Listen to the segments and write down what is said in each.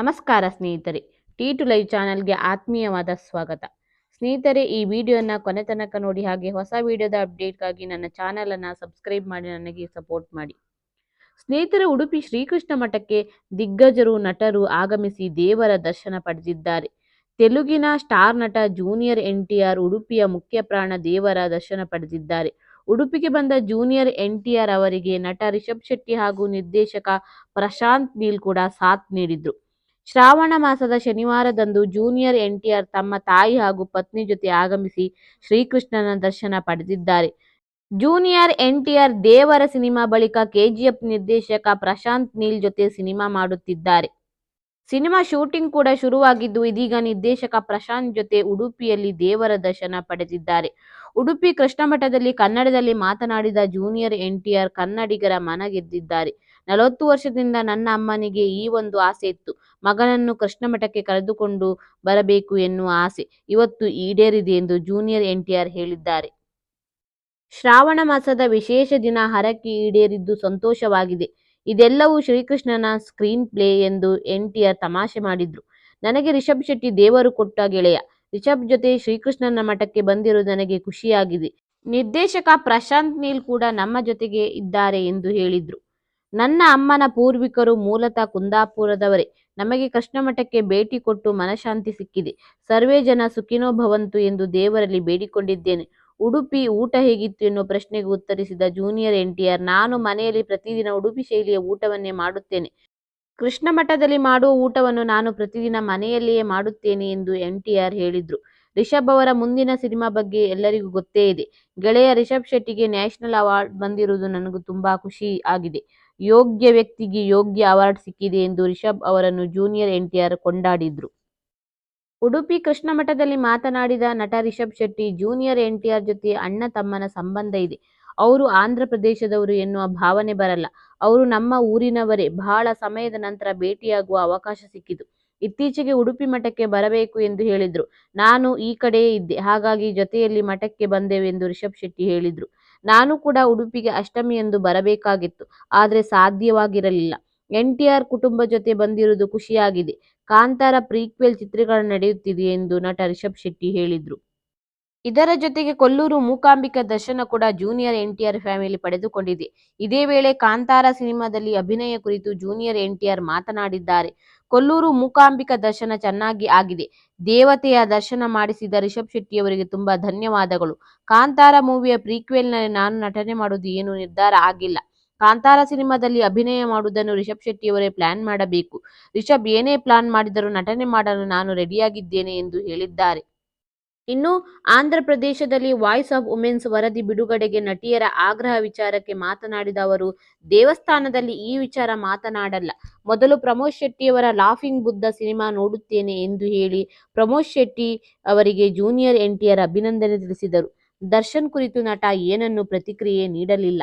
ನಮಸ್ಕಾರ ಸ್ನೇಹಿತರೆ. T to live ಚಾನಲ್ಗೆ ಆತ್ಮೀಯವಾದ ಸ್ವಾಗತ. ಸ್ನೇಹಿತರೆ, ಈ ವಿಡಿಯೋನ ಕೊನೆ ತನಕ ನೋಡಿ ಹಾಗೆ ಹೊಸ ವಿಡಿಯೋದ ಅಪ್ಡೇಟ್ಗಾಗಿ ನನ್ನ ಚಾನಲನ್ನು ಸಬ್ಸ್ಕ್ರೈಬ್ ಮಾಡಿ, ನನಗೆ ಸಪೋರ್ಟ್ ಮಾಡಿ. ಸ್ನೇಹಿತರೆ, ಉಡುಪಿ ಶ್ರೀಕೃಷ್ಣ ಮಠಕ್ಕೆ ದಿಗ್ಗಜರು, ನಟರು ಆಗಮಿಸಿ ದೇವರ ದರ್ಶನ ಪಡೆದಿದ್ದಾರೆ. ತೆಲುಗಿನ ಸ್ಟಾರ್ ನಟ ಜೂನಿಯರ್ ಎನ್ ಟಿ ಆರ್ ಉಡುಪಿಯ ಮುಖ್ಯ ಪ್ರಾಣ ದೇವರ ದರ್ಶನ ಪಡೆದಿದ್ದಾರೆ. ಉಡುಪಿಗೆ ಬಂದ ಜೂನಿಯರ್ ಎನ್ ಟಿ ಆರ್ ಅವರಿಗೆ ನಟ ರಿಷಬ್ ಶೆಟ್ಟಿ ಹಾಗೂ ನಿರ್ದೇಶಕ ಪ್ರಶಾಂತ್ ನೀಲ್ ಕೂಡ ಸಾಥ್ ನೀಡಿದ್ರು. ಶ್ರಾವಣ ಮಾಸದ ಶನಿವಾರದಂದು ಜೂನಿಯರ್ ಎನ್ಟಿಆರ್ ತಮ್ಮ ತಾಯಿ ಹಾಗೂ ಪತ್ನಿ ಜೊತೆ ಆಗಮಿಸಿ ಶ್ರೀಕೃಷ್ಣನ ದರ್ಶನ ಪಡೆದಿದ್ದಾರೆ. ಜೂನಿಯರ್ ಎನ್ಟಿಆರ್ ದೇವರ ಸಿನಿಮಾ ಬಳಿಕ ಕೆಜಿಎಫ್ ನಿರ್ದೇಶಕ ಪ್ರಶಾಂತ್ ನೀಲ್ ಜೊತೆ ಸಿನಿಮಾ ಮಾಡುತ್ತಿದ್ದಾರೆ. ಸಿನಿಮಾ ಶೂಟಿಂಗ್ ಕೂಡ ಶುರುವಾಗಿದ್ದು ಇದೀಗ ನಿರ್ದೇಶಕ ಪ್ರಶಾಂತ್ ಜೊತೆ ಉಡುಪಿಯಲ್ಲಿ ದೇವರ ದರ್ಶನ ಪಡೆದಿದ್ದಾರೆ. ಉಡುಪಿ ಕೃಷ್ಣಮಠದಲ್ಲಿ ಕನ್ನಡದಲ್ಲಿ ಮಾತನಾಡಿದ ಜೂನಿಯರ್ ಎನ್ ಟಿ ಆರ್ ಕನ್ನಡಿಗರ ಮನ ಗೆದ್ದಿದ್ದಾರೆ ನಲವತ್ತು ವರ್ಷದಿಂದ ನನ್ನ ಅಮ್ಮನಿಗೆ ಈ ಒಂದು ಆಸೆ ಇತ್ತು. ಮಗನನ್ನು ಕೃಷ್ಣಮಠಕ್ಕೆ ಕರೆದುಕೊಂಡು ಬರಬೇಕು ಎನ್ನುವ ಆಸೆ ಇವತ್ತು ಈಡೇರಿದೆ ಎಂದು ಜೂನಿಯರ್ ಎನ್ ಟಿ ಆರ್ ಹೇಳಿದ್ದಾರೆ. ಶ್ರಾವಣ ಮಾಸದ ವಿಶೇಷ ದಿನ ಹರಕೆ ಈಡೇರಿದ್ದು ಸಂತೋಷವಾಗಿದೆ. ಇದೆಲ್ಲವೂ ಶ್ರೀಕೃಷ್ಣನ ಸ್ಕ್ರೀನ್ ಪ್ಲೇ ಎಂದು ಎನ್ ಟಿ ಆರ್ ತಮಾಷೆ ಮಾಡಿದ್ರು. ನನಗೆ ರಿಷಬ್ ಶೆಟ್ಟಿ ದೇವರು ಕೊಟ್ಟ ಗೆಳೆಯ. ರಿಷಬ್ ಜೊತೆ ಶ್ರೀಕೃಷ್ಣನ ಮಠಕ್ಕೆ ಬಂದಿರುವುದು ನನಗೆ ಖುಷಿಯಾಗಿದೆ. ನಿರ್ದೇಶಕ ಪ್ರಶಾಂತ್ ನೀಲ್ ಕೂಡ ನಮ್ಮ ಜೊತೆಗೆ ಇದ್ದಾರೆ ಎಂದು ಹೇಳಿದ್ರು. ನನ್ನ ಅಮ್ಮನ ಪೂರ್ವಿಕರು ಮೂಲತಃ ಕುಂದಾಪುರದವರೇ. ನಮಗೆ ಕೃಷ್ಣ ಮಠಕ್ಕೆ ಭೇಟಿ ಕೊಟ್ಟು ಮನಶಾಂತಿ ಸಿಕ್ಕಿದೆ. ಸರ್ವೇ ಜನ ಸುಖಿನೋ ಭವಂತು ಎಂದು ದೇವರಲ್ಲಿ ಬೇಡಿಕೊಂಡಿದ್ದೇನೆ. ಉಡುಪಿ ಊಟ ಹೇಗಿತ್ತು ಎನ್ನುವ ಪ್ರಶ್ನೆಗೆ ಉತ್ತರಿಸಿದ ಜೂನಿಯರ್ ಎನ್ ಟಿ ಆರ್, ನಾನು ಮನೆಯಲ್ಲಿ ಪ್ರತಿದಿನ ಉಡುಪಿ ಶೈಲಿಯ ಊಟವನ್ನೇ ಮಾಡುತ್ತೇನೆ. ಕೃಷ್ಣ ಮಠದಲ್ಲಿ ಮಾಡುವ ಊಟವನ್ನು ನಾನು ಪ್ರತಿದಿನ ಮನೆಯಲ್ಲಿಯೇ ಮಾಡುತ್ತೇನೆ ಎಂದು ಎನ್ ಟಿ ಆರ್ ಹೇಳಿದ್ರು. ರಿಷಬ್ ಅವರ ಮುಂದಿನ ಸಿನಿಮಾ ಬಗ್ಗೆ ಎಲ್ಲರಿಗೂ ಗೊತ್ತೇ ಇದೆ. ಗೆಳೆಯ ರಿಷಬ್ ಶೆಟ್ಟಿಗೆ ನ್ಯಾಷನಲ್ ಅವಾರ್ಡ್ ಬಂದಿರುವುದು ನನಗೂ ತುಂಬಾ ಖುಷಿ ಆಗಿದೆ. ಯೋಗ್ಯ ವ್ಯಕ್ತಿಗೆ ಯೋಗ್ಯ ಅವಾರ್ಡ್ ಸಿಕ್ಕಿದೆ ಎಂದು ರಿಷಬ್ ಅವರನ್ನು ಜೂನಿಯರ್ ಎನ್ ಟಿ ಆರ್ ಕೊಂಡಾಡಿದ್ರು. ಉಡುಪಿ ಕೃಷ್ಣ ಮಠದಲ್ಲಿ ಮಾತನಾಡಿದ ನಟ Rishab Shetty, junior N T R ಜೊತೆ ಅಣ್ಣ ತಮ್ಮನ ಸಂಬಂಧ ಇದೆ. ಅವರು ಆಂಧ್ರ ಪ್ರದೇಶದವರು ಎನ್ನುವ ಭಾವನೆ ಬರಲ್ಲ. ಅವರು ನಮ್ಮ ಊರಿನವರೇ. ಬಹಳ ಸಮಯದ ನಂತರ ಭೇಟಿಯಾಗುವ ಅವಕಾಶ ಸಿಕ್ಕಿತು. ಇತ್ತೀಚೆಗೆ ಉಡುಪಿ ಮಠಕ್ಕೆ ಬರಬೇಕು ಎಂದು ಹೇಳಿದ್ರು. ನಾನು ಈ ಕಡೆಯೇ ಇದ್ದೆ. ಹಾಗಾಗಿ ಜೊತೆಯಲ್ಲಿ ಮಠಕ್ಕೆ ಬಂದೆವೆಂದು ರಿಷಬ್ ಶೆಟ್ಟಿ ಹೇಳಿದ್ರು. ನಾನು ಕೂಡ ಉಡುಪಿಗೆ ಅಷ್ಟಮಿಯಂದು ಬರಬೇಕಾಗಿತ್ತು. ಆದರೆ ಸಾಧ್ಯವಾಗಿರಲಿಲ್ಲ. ಎನ್ ಟಿ ಆರ್ ಕುಟುಂಬ ಜೊತೆ ಬಂದಿರುವುದು ಖುಷಿಯಾಗಿದೆ. ಕಾಂತಾರ ಪ್ರೀಕ್ವೆಲ್ ಚಿತ್ರೀಕರಣ ನಡೆಯುತ್ತಿದೆ ಎಂದು ನಟ ರಿಷಬ್ ಶೆಟ್ಟಿ ಹೇಳಿದ್ರು. ಇದರ ಜೊತೆಗೆ ಕೊಲ್ಲೂರು ಮೂಕಾಂಬಿಕಾ ದರ್ಶನ ಕೂಡ junior N T R family ಪಡೆದುಕೊಂಡಿದೆ. ಇದೇ ವೇಳೆ ಕಾಂತಾರ ಸಿನಿಮಾದಲ್ಲಿ ಅಭಿನಯ ಕುರಿತು ಜೂನಿಯರ್ ಎನ್ ಟಿ ಆರ್ ಮಾತನಾಡಿದ್ದಾರೆ. ಕೊಲ್ಲೂರು ಮೂಕಾಂಬಿಕಾ ದರ್ಶನ ಚೆನ್ನಾಗಿ ಆಗಿದೆ. ದೇವತೆಯ ದರ್ಶನ ಮಾಡಿಸಿದ ರಿಷಬ್ ಶೆಟ್ಟಿಯವರಿಗೆ ತುಂಬಾ ಧನ್ಯವಾದಗಳು. ಕಾಂತಾರ ಮೂವಿಯ ಪ್ರೀಕ್ವೆಲ್ನಲ್ಲಿ ನಾನು ನಟನೆ ಮಾಡುವುದು ಏನು ನಿರ್ಧಾರ ಆಗಿಲ್ಲ. ಕಾಂತಾರ ಸಿನಿಮಾದಲ್ಲಿ ಅಭಿನಯ ಮಾಡುವುದನ್ನು ರಿಷಬ್ ಶೆಟ್ಟಿಯವರೇ ಪ್ಲಾನ್ ಮಾಡಬೇಕು. ರಿಷಬ್ ಏನೇ ಪ್ಲಾನ್ ಮಾಡಿದರೂ ನಟನೆ ಮಾಡಲು ನಾನು ರೆಡಿಯಾಗಿದ್ದೇನೆ ಎಂದು ಹೇಳಿದ್ದಾರೆ. ಇನ್ನು ಆಂಧ್ರ ಪ್ರದೇಶದಲ್ಲಿ ವಾಯ್ಸ್ ಆಫ್ ವುಮೆನ್ಸ್ ವರದಿ ಬಿಡುಗಡೆಗೆ ನಟಿಯರ ಆಗ್ರಹ ವಿಚಾರಕ್ಕೆ ಮಾತನಾಡಿದ ಅವರು, ದೇವಸ್ಥಾನದಲ್ಲಿ ಈ ವಿಚಾರ ಮಾತನಾಡಲ್ಲ. ಮೊದಲು ಪ್ರಮೋದ್ ಶೆಟ್ಟಿಯವರ ಲಾಫಿಂಗ್ ಬುದ್ಧ ಸಿನಿಮಾ ನೋಡುತ್ತೇನೆ ಎಂದು ಹೇಳಿ ಪ್ರಮೋದ್ ಶೆಟ್ಟಿ ಅವರಿಗೆ ಜೂನಿಯರ್ ಎನ್ ಟಿ ಆರ್ ಅಭಿನಂದನೆ ತಿಳಿಸಿದರು. ದರ್ಶನ್ ಕುರಿತು ನಟ ಏನನ್ನು ಪ್ರತಿಕ್ರಿಯೆ ನೀಡಲಿಲ್ಲ.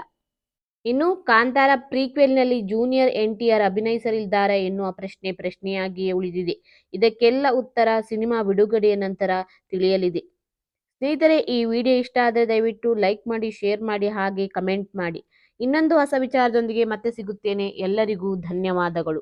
ಇನ್ನು ಕಾಂತಾರ ಪ್ರೀಕ್ವೆಲ್ನಲ್ಲಿ ಜೂನಿಯರ್ ಎನ್ ಟಿ ಆರ್ ಅಭಿನಯಿಸಲಿದ್ದಾರೆ ಎನ್ನುವ ಪ್ರಶ್ನೆ ಪ್ರಶ್ನೆಯಾಗಿಯೇ ಉಳಿದಿದೆ. ಇದಕ್ಕೆಲ್ಲ ಉತ್ತರ ಸಿನಿಮಾ ಬಿಡುಗಡೆಯ ನಂತರ ತಿಳಿಯಲಿದೆ. ಸ್ನೇಹಿತರೆ, ಈ ವಿಡಿಯೋ ಇಷ್ಟ ಆದರೆ ದಯವಿಟ್ಟು ಲೈಕ್ ಮಾಡಿ, ಶೇರ್ ಮಾಡಿ, ಹಾಗೆ ಕಮೆಂಟ್ ಮಾಡಿ. ಇನ್ನೊಂದು ಹೊಸ ವಿಚಾರದೊಂದಿಗೆ ಮತ್ತೆ ಸಿಗುತ್ತೇನೆ. ಎಲ್ಲರಿಗೂ ಧನ್ಯವಾದಗಳು.